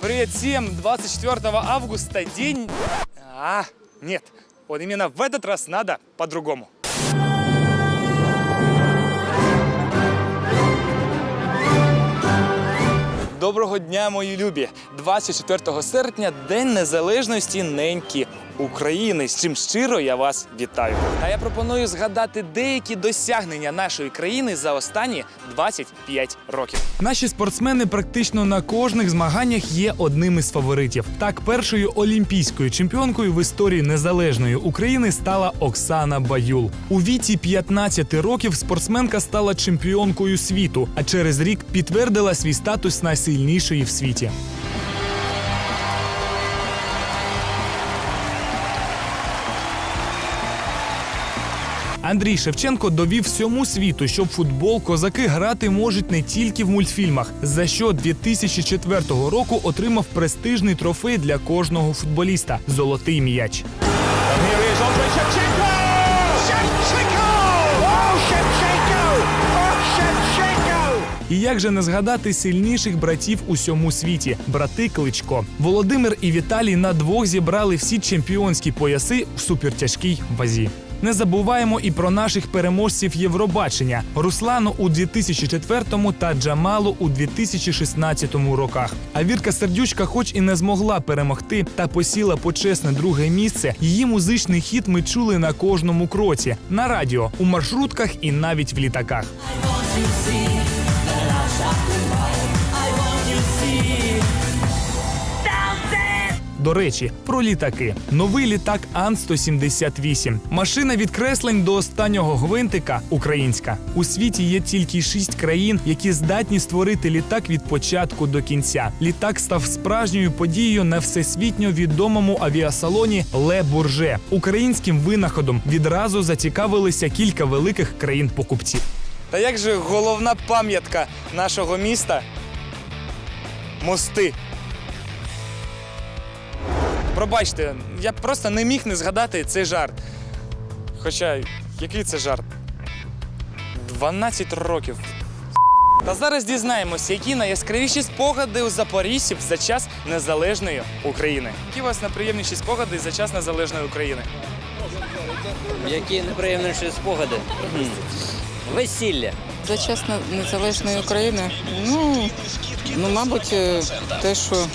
Привет всем! 24 августа день... А, нет. Вот именно в этот раз надо по-другому. Доброго дня, мої любі! 24 серпня День Незалежності неньки України. З чим щиро я вас вітаю. А я пропоную згадати деякі досягнення нашої країни за останні 25 років. Наші спортсмени практично на кожних змаганнях є одним із фаворитів. Так, першою олімпійською чемпіонкою в історії незалежної України стала Оксана Баюл. У віці 15 років спортсменка стала чемпіонкою світу, а через рік підтвердила свій статус найсильнішої в світі. Андрій Шевченко довів всьому світу, що в футбол козаки грати можуть не тільки в мультфільмах, за що 2004 року отримав престижний трофей для кожного футболіста золотий м'яч. І як же не згадати сильніших братів у всьому світі брати Кличко. Володимир і Віталій на двох зібрали всі чемпіонські пояси в супертяжкій вазі. Не забуваємо і про наших переможців Євробачення Руслану у 2004 та Джамалу у 2016 роках. А Вірка Сердючка, хоч і не змогла перемогти та посіла почесне друге місце, її музичний хіт ми чули на кожному кроці на радіо, у маршрутках і навіть в літаках. До речі, про літаки. Новий літак Ан-178. Машина від креслень до останнього гвинтика українська. У світі є тільки шість країн, які здатні створити літак від початку до кінця. Літак став справжньою подією на всесвітньо відомому авіасалоні Ле Бурже. Українським винаходом відразу зацікавилися кілька великих країн-покупців. Та як же головна пам'ятка нашого міста? Мости. Пробачте, я просто не міг не згадати цей жарт. Хоча, який це жарт? 12 років. Та зараз дізнаємося, які найяскравіші спогади у запоріжців за час незалежної України. Які у вас найприємніші спогади за час незалежної України? Які неприємніші спогади? Весілля. За час незалежної України, ну, ну мабуть, е, те, що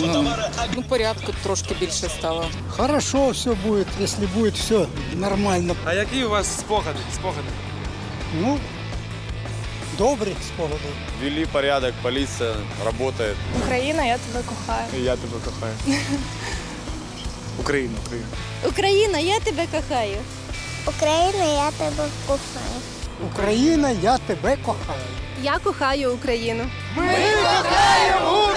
ну, ну, порядку трошки більше стало. Хорошо все будет, если будет все нормально. А які у вас спогади? спогади? Ну, добрі спогади. Ввели порядок, полиция работает. Україна, я тебе кохаю. І я тебе кохаю. Україна, Україна. Україна, я тебе кохаю. Україна, я тебе кохаю. Україна, я тебе кохаю. Я кохаю Україну. Ми кохаємо